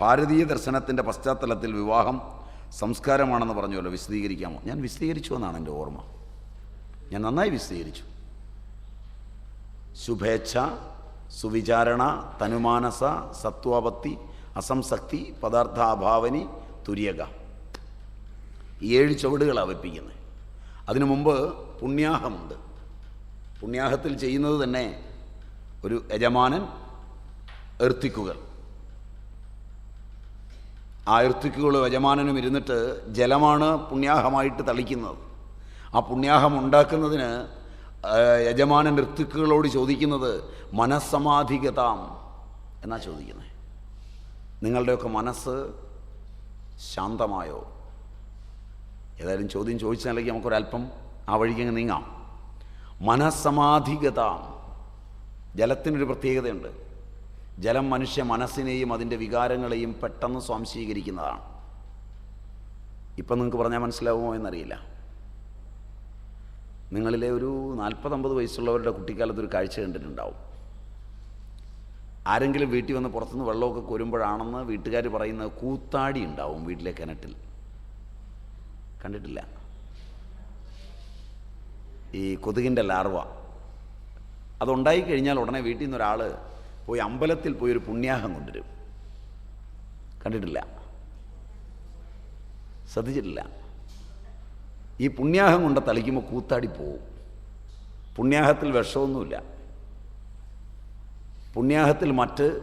ഭാരതീയ ദർശനത്തിന്റെ പശ്ചാത്തലത്തിൽ വിവാഹം സംസ്കാരമാണെന്ന് പറഞ്ഞല്ലോ വിശദീകരിക്കാമോ? ഞാൻ വിശദീകരിച്ചു എന്നാണ് എന്റെ ഓർമ്മ. ഞാൻ നന്നായി വിശദീകരിച്ചു. ശുഭേച്ഛ സുവിചാരണ തനുമാനസ സത്വാപത്തി അസംസക്തി പദാർത്ഥാഭാവനി തുര്യക ഈ ഏഴ് ചുവടുകളാണ് വെപ്പിക്കുന്നത്. അതിനു മുമ്പ് പുണ്യാഹമുണ്ട്. പുണ്യാഹത്തിൽ ചെയ്യുന്നത് തന്നെ ഒരു യജമാനൻ എർത്തിക്കുകൾ. ആ യജമാനനും ഇരുന്നിട്ട് ജലമാണ് പുണ്യാഹമായിട്ട് തളിക്കുന്നത്. ആ പുണ്യാഹം ഉണ്ടാക്കുന്നതിന് യജമാനൻ ഋത്തുക്കുകളോട് ചോദിക്കുന്നത് മനസ്സമാധികതാം എന്നാ ചോദിക്കുന്നത് നിങ്ങളുടെയൊക്കെ മനസ്സ് ശാന്തമായോ? ഏതായാലും ചോദ്യം ചോദിച്ചാലേക്ക് നമുക്കൊരല്പം ആ വഴിക്ക് അങ്ങ് നീങ്ങാം. മനസ്സമാധികതാം ജലത്തിനൊരു പ്രത്യേകതയുണ്ട്. ജലം മനുഷ്യ മനസ്സിനെയും അതിന്റെ വികാരങ്ങളെയും പെട്ടെന്ന് സ്വാംശീകരിക്കുന്നതാണ്. ഇപ്പം നിങ്ങൾക്ക് പറഞ്ഞാൽ മനസ്സിലാവുമോ എന്നറിയില്ല. നിങ്ങളിലെ ഒരു നാൽപ്പതമ്പത് വയസ്സുള്ളവരുടെ കുട്ടിക്കാലത്ത് ഒരു കാഴ്ച കണ്ടിട്ടുണ്ടാവും. ആരെങ്കിലും വീട്ടിൽ വന്ന് പുറത്തുനിന്ന് വെള്ളമൊക്കെ കോരുമ്പോഴാണെന്ന് വീട്ടുകാർ പറയുന്ന കൂത്താടി ഉണ്ടാവും വീട്ടിലെ കിണറ്റിൽ. കണ്ടിട്ടില്ല. ഈ കൊതുകിന്റെ ലാർവ. അതുണ്ടായി കഴിഞ്ഞാൽ ഉടനെ വീട്ടിൽ നിന്ന് ഒരാൾ പോയി അമ്പലത്തിൽ പോയി ഒരു പുണ്യാഹം കൊണ്ടുവരും. കണ്ടിട്ടില്ല. ശ്രദ്ധിച്ചിട്ടില്ല. ഈ പുണ്യാഹം കൊണ്ട് തളിക്കുമ്പോൾ കൂത്താടി പോവും. പുണ്യാഹത്തിൽ വിഷമൊന്നുമില്ല. പുണ്യാഹത്തിൽ മറ്റ്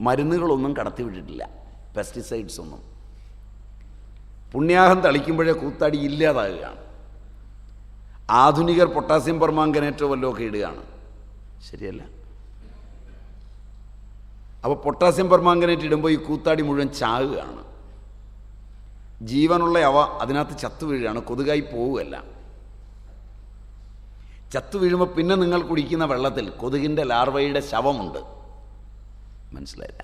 മരുന്നുകളൊന്നും കടത്തിവിട്ടിട്ടില്ല. പെസ്റ്റിസൈഡ്സ് ഒന്നും പുണ്യാഹം തളിക്കുമ്പോഴേ കൂത്താടി ഇല്ലാതാകുകയാണ്. ആധുനികർ പൊട്ടാസ്യം പെർമാങ്കനേറ്റോ വല്ലതും ഒക്കെ ഇടുകയാണ്. ശരിയല്ല. അപ്പോൾ പൊട്ടാസ്യം പെർമാങ്കനേറ്റ് ഇടുമ്പോൾ ഈ കൂത്താടി മുഴുവൻ ചാകുകയാണ്. ജീവനുള്ള അവ അതിനകത്ത് ചത്തു വീഴുകയാണ് കൊതുകായി പോവുകയല്ല. ചത്തു വീഴുമ്പോൾ പിന്നെ നിങ്ങൾ കുടിക്കുന്ന വെള്ളത്തിൽ കൊതുകിന്റെ ലാർവയുടെ ശവമുണ്ട്. മനസ്സിലായില്ല?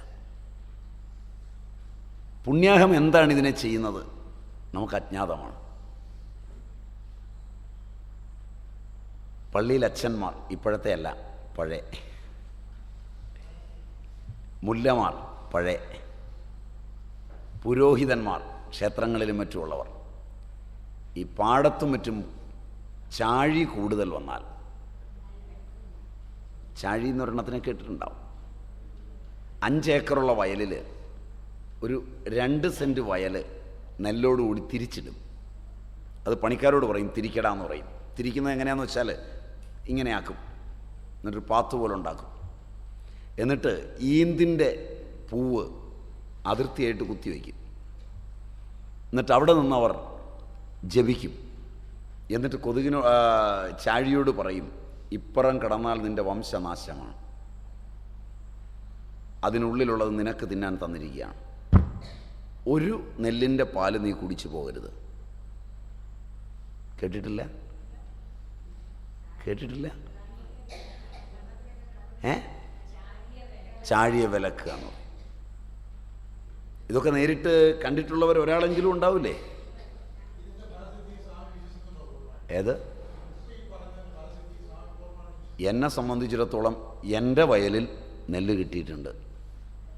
പുണ്യാഹം എന്താണ് ഇതിനെ ചെയ്യുന്നത്? നമുക്ക് അജ്ഞാതമാണ്. പള്ളിയിൽ അച്ഛന്മാർ ഇപ്പോഴത്തെ അല്ല പഴയ മുല്ലമാർ പഴയ പുരോഹിതന്മാർ ക്ഷേത്രങ്ങളിലും മറ്റുമുള്ളവർ. ഈ പാടത്തും മറ്റും ചാഴി കൂടുതൽ വന്നാൽ ചാഴി എന്ന് ഒരെണ്ണത്തിനെ കേട്ടിട്ടുണ്ടാവും. അഞ്ചേക്കറുള്ള വയലിൽ ഒരു രണ്ട് സെന്റ് വയൽ നെല്ലോടുകൂടി തിരിച്ചിടും. അത് പണിക്കാരോട് പറയും തിരിക്കടാന്ന് പറയും. തിരിക്കുന്നത് എങ്ങനെയാണെന്ന് വെച്ചാൽ ഇങ്ങനെയാക്കും. എന്നിട്ടൊരു പാത്ത് പോലെ ഉണ്ടാക്കും. എന്നിട്ട് ഈന്തിന്റെ പൂവ് അതിർത്തിയായിട്ട് കുത്തിവെക്കും എന്നിട്ട് അവിടെ നിന്നവർ ജപിക്കും. എന്നിട്ട് കൊതുകിനോ ചാഴിയോട് പറയും ഇപ്പുറം കടന്നാൽ നിന്റെ വംശനാശമാണ്. അതിനുള്ളിലുള്ളത് നിനക്ക് തിന്നാൻ തന്നിരിക്കുകയാണ്. ഒരു നെല്ലിന്റെ പാൽ നീ കുടിച്ചു പോകരുത്. കേട്ടിട്ടില്ല? കേട്ടിട്ടില്ല? ഏ? ചാഴിയ വിലക്കുക എന്ന് പറയും. ഇതൊക്കെ നേരിട്ട് കണ്ടിട്ടുള്ളവർ ഒരാളെങ്കിലും ഉണ്ടാവില്ലേ? ഏത്? എന്നെ സംബന്ധിച്ചിടത്തോളം എന്റെ വയലിൽ നെല്ല് കിട്ടിയിട്ടുണ്ട്.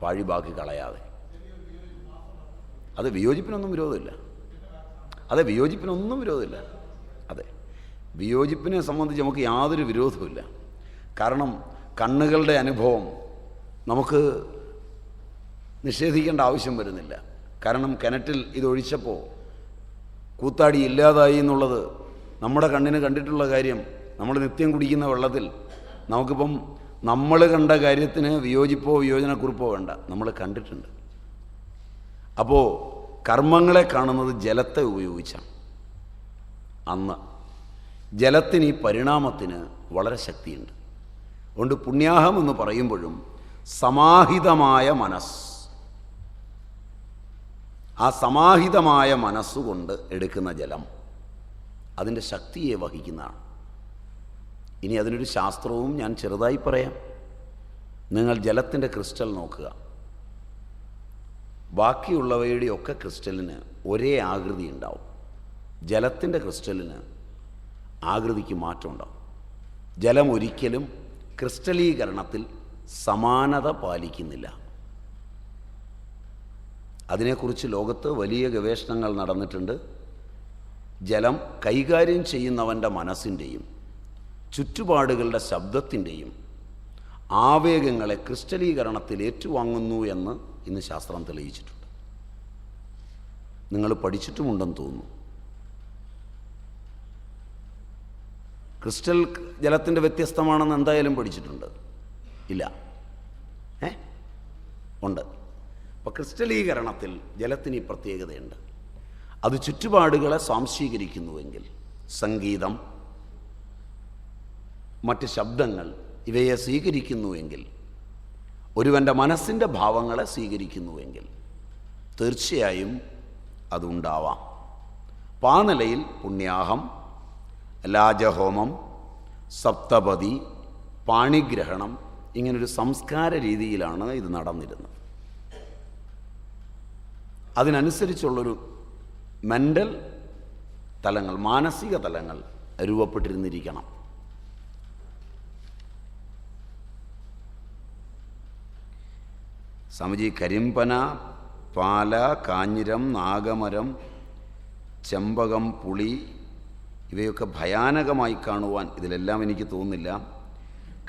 പാഴി ബാക്കി കളയാതെ. അത് വിയോജിപ്പിനൊന്നും വിരോധമില്ല. അതെ വിയോജിപ്പിനൊന്നും വിരോധമില്ല. അതെ. വിയോജിപ്പിനെ സംബന്ധിച്ച് നമുക്ക് യാതൊരു വിരോധവുമില്ല. കാരണം കണ്ണുകളുടെ അനുഭവം നമുക്ക് നിഷേധിക്കേണ്ട ആവശ്യം വരുന്നില്ല. കാരണം കിണറ്റിൽ ഇതൊഴിച്ചപ്പോൾ കൂത്താടി ഇല്ലാതായി എന്നുള്ളത് നമ്മുടെ കണ്ണിന് കണ്ടിട്ടുള്ള കാര്യം. നമ്മൾ നിത്യം കുടിക്കുന്ന വെള്ളത്തിൽ നമുക്കിപ്പം നമ്മൾ കണ്ട കാര്യത്തിന് വിയോജിപ്പോ വിയോജനക്കുറിപ്പോ വേണ്ട. നമ്മൾ കണ്ടിട്ടുണ്ട്. അപ്പോൾ കർമ്മങ്ങളെ കാണുന്നത് ജലത്തെ ഉപയോഗിച്ചാണ്. അന്ന് ജലത്തിന് ഈ പരിണാമത്തിന് വളരെ ശക്തിയുണ്ട്. അതുകൊണ്ട് പുണ്യാഹം എന്ന് പറയുമ്പോഴും സമാഹിതമായ മനസ്സ്. ആ സമാഹിതമായ മനസ്സുകൊണ്ട് എടുക്കുന്ന ജലം അതിന്റെ ശക്തിയെ വഹിക്കുന്നതാണ്. ഇനി അതിനൊരു ശാസ്ത്രവും ഞാൻ ചെറുതായി പറയാം. നിങ്ങൾ ജലത്തിന്റെ ക്രിസ്റ്റൽ നോക്കുക. ബാക്കിയുള്ളവയുടെയൊക്കെ ക്രിസ്റ്റലിന് ഒരേ ആകൃതി ഉണ്ടാവും. ജലത്തിന്റെ ക്രിസ്റ്റലിന് ആകൃതിക്ക് മാറ്റമുണ്ടാവും. ജലം ഒരിക്കലും ക്രിസ്റ്റലീകരണത്തിൽ സമാനത പാലിക്കുന്നില്ല. അതിനെക്കുറിച്ച് ലോകത്ത് വലിയ ഗവേഷണങ്ങൾ നടന്നിട്ടുണ്ട്. ജലം കൈകാര്യം ചെയ്യുന്നവന്റെ മനസ്സിന്റെയും ചുറ്റുപാടുകളുടെ ശബ്ദത്തിന്റെയും ആവേഗങ്ങളെ ക്രിസ്റ്റലീകരണത്തിൽ ഏറ്റുവാങ്ങുന്നു എന്ന് ഇന്ന് ശാസ്ത്രം തെളിയിച്ചിട്ടുണ്ട്. നിങ്ങൾ പഠിച്ചിട്ടുമുണ്ടെന്ന് തോന്നുന്നു. ക്രിസ്റ്റൽ ജലത്തിന്റെ വ്യത്യസ്തമാണെന്ന് എന്തായാലും പഠിച്ചിട്ടുണ്ട്. ഇല്ല. ഏ? ഉണ്ട്. അപ്പോൾ ക്രിസ്റ്റലീകരണത്തിൽ ജലത്തിന് ഈ പ്രത്യേകതയുണ്ട്. അത് ചുറ്റുപാടുകളെ സ്വാംശീകരിക്കുന്നുവെങ്കിൽ സംഗീതം മറ്റ് ശബ്ദങ്ങൾ ഇവയെ സ്വീകരിക്കുന്നുവെങ്കിൽ ഒരുവന്റെ മനസ്സിന്റെ ഭാവങ്ങളെ സ്വീകരിക്കുന്നുവെങ്കിൽ തീർച്ചയായും അതുണ്ടാവാം. അപ്പം പുണ്യാഹം ലാജഹോമം സപ്തപതി പാണിഗ്രഹണം ഇങ്ങനൊരു സംസ്കാര രീതിയിലാണ് ഇത് നടന്നിരുന്നത്. അതിനനുസരിച്ചുള്ളൊരു മെന്റൽ തലങ്ങൾ മാനസിക തലങ്ങൾ രൂപപ്പെട്ടിരുന്നിരിക്കണം. സമജി കരിമ്പന പാല കാഞ്ഞിരം നാഗമരം ചെമ്പകം പുളി ഇവയൊക്കെ ഭയാനകമായി കാണുവാൻ ഇതിലെല്ലാം എനിക്ക് തോന്നുന്നില്ല.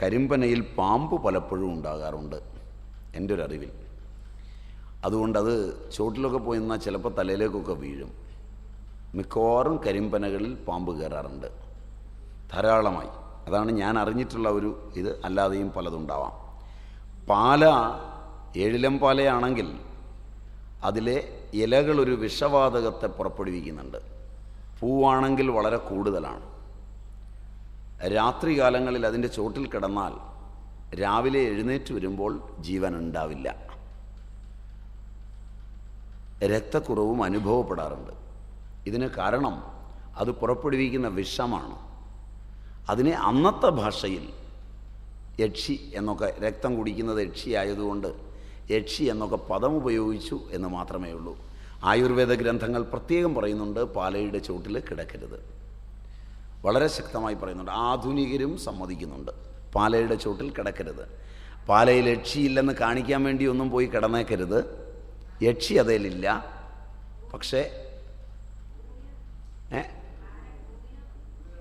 കരിമ്പനയിൽ പാമ്പ് പലപ്പോഴും ഉണ്ടാകാറുണ്ട് എന്റെ ഒരു അറിവിൽ അതുകൊണ്ടത് ചോട്ടിലൊക്കെ പോയി നിന്നാൽ ചിലപ്പോൾ തലയിലേക്കൊക്കെ വീഴും. മിക്കവാറും കരിമ്പനകളിൽ പാമ്പ് കയറാറുണ്ട്. ധാരാളമായി. അതാണ് ഞാൻ അറിഞ്ഞിട്ടുള്ള ഒരു ഇത് അല്ലാതെയും പലതുണ്ടാവാം. പാല ഏഴിലം പാലയാണെങ്കിൽ അതിലെ ഇലകളൊരു വിഷവാതകത്തെ പുറപ്പെടുവിക്കുന്നുണ്ട്. പൂവാണെങ്കിൽ വളരെ കൂടുതലാണ്. രാത്രികാലങ്ങളിൽ അതിന്റെ ചോട്ടിൽ കിടന്നാൽ രാവിലെ എഴുന്നേറ്റ് വരുമ്പോൾ ജീവൻ ഉണ്ടാവില്ല രക്തക്കുറവും അനുഭവപ്പെടാറുണ്ട്. ഇതിന് കാരണം അത് പുറപ്പെടുവിക്കുന്ന വിഷമാണ്. അതിനെ അന്നത്തെ ഭാഷയിൽ യക്ഷി എന്നൊക്കെ രക്തം കുടിക്കുന്നത് യക്ഷി ആയതുകൊണ്ട് യക്ഷി എന്നൊക്കെ പദം ഉപയോഗിച്ചു എന്ന് മാത്രമേ ഉള്ളൂ. ആയുർവേദ ഗ്രന്ഥങ്ങൾ പ്രത്യേകം പറയുന്നുണ്ട് പാലയുടെ ചോട്ടിൽ കിടക്കരുത്. വളരെ ശക്തമായി പറയുന്നുണ്ട്. ആധുനികരും സമ്മതിക്കുന്നുണ്ട്. പാലയുടെ ചോട്ടിൽ കിടക്കരുത്. പാലയിൽ യക്ഷിയില്ലെന്ന് കാണിക്കാൻ വേണ്ടി ഒന്നും പോയി കിടന്നേക്കരുത്. യക്ഷി അതേലില്ല പക്ഷേ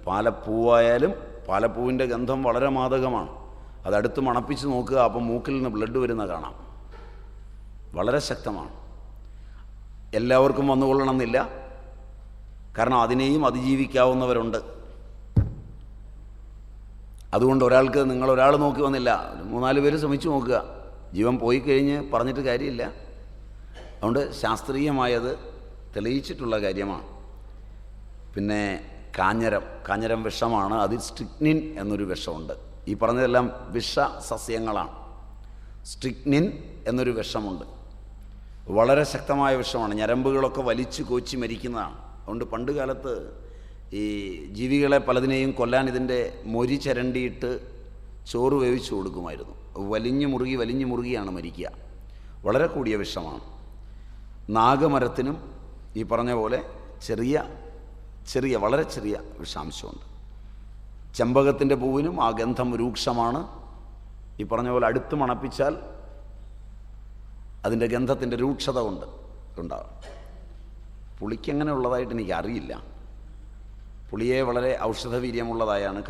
പാലപ്പൂവായാലും പാലപ്പൂവിന്റെ ഗന്ധം വളരെ മാതകമാണ് അതടുത്ത് മണപ്പിച്ച് നോക്കുക അപ്പം മൂക്കിൽ നിന്ന് ബ്ലഡ് വരുന്ന കാണാം. വളരെ ശക്തമാണ്. എല്ലാവർക്കും വന്നുകൊള്ളണമെന്നില്ല. കാരണം അതിനെയും അതിജീവിക്കാവുന്നവരുണ്ട്. അതുകൊണ്ട് ഒരാൾക്ക് നിങ്ങൾ ഒരാൾ നോക്കി വന്നില്ല. മൂന്നാൽ പേര് ശ്രമിച്ചു നോക്കുക. ജീവൻ പോയി കഴിഞ്ഞ് പറഞ്ഞിട്ട് കാര്യമില്ല. അതുകൊണ്ട് ശാസ്ത്രീയമായത് തെളിയിച്ചിട്ടുള്ള കാര്യമാണ്. പിന്നെ കാഞ്ഞരം. കാഞ്ഞരം വിഷമാണ്. അതിൽ സ്ട്രിക്നിൻ എന്നൊരു വിഷമുണ്ട്. ഈ പറഞ്ഞതെല്ലാം വിഷ സസ്യങ്ങളാണ്. സ്ട്രിക്നിൻ എന്നൊരു വിഷമുണ്ട്. വളരെ ശക്തമായ വിഷമാണ്. ഞരമ്പുകളൊക്കെ വലിച്ചു കോച്ചി മരിക്കുന്നതാണ്. അതുകൊണ്ട് പണ്ട് കാലത്ത് ഈ ജീവികളെ പലതിനെയും കൊല്ലാൻ ഇതിന്റെ മൊരി ചരണ്ടിയിട്ട് ചോറ് വേവിച്ചു കൊടുക്കുമായിരുന്നു. വലിഞ്ഞു മുറുകി വലിഞ്ഞു മുറുകിയാണ് മരിക്കുക. വളരെ കൂടിയ വിഷമാണ്. നാഗമരത്തിനും ഈ പറഞ്ഞ പോലെ ചെറിയ ചെറിയ വളരെ ചെറിയ വിഷാംശമുണ്ട്. ചെമ്പകത്തിന്റെ പൂവിനും ആ ഗന്ധം രൂക്ഷമാണ്. ഈ പറഞ്ഞ പോലെ അടുത്ത് മണപ്പിച്ചാൽ അതിന്റെ ഗന്ധത്തിന്റെ രൂക്ഷത കൊണ്ട് ഉണ്ടാകും. പുളിക്കങ്ങനെ ഉള്ളതായിട്ട് എനിക്ക് അറിയില്ല പുളിയെ വളരെ ഔഷധവീര്യമുള്ളതായാണ്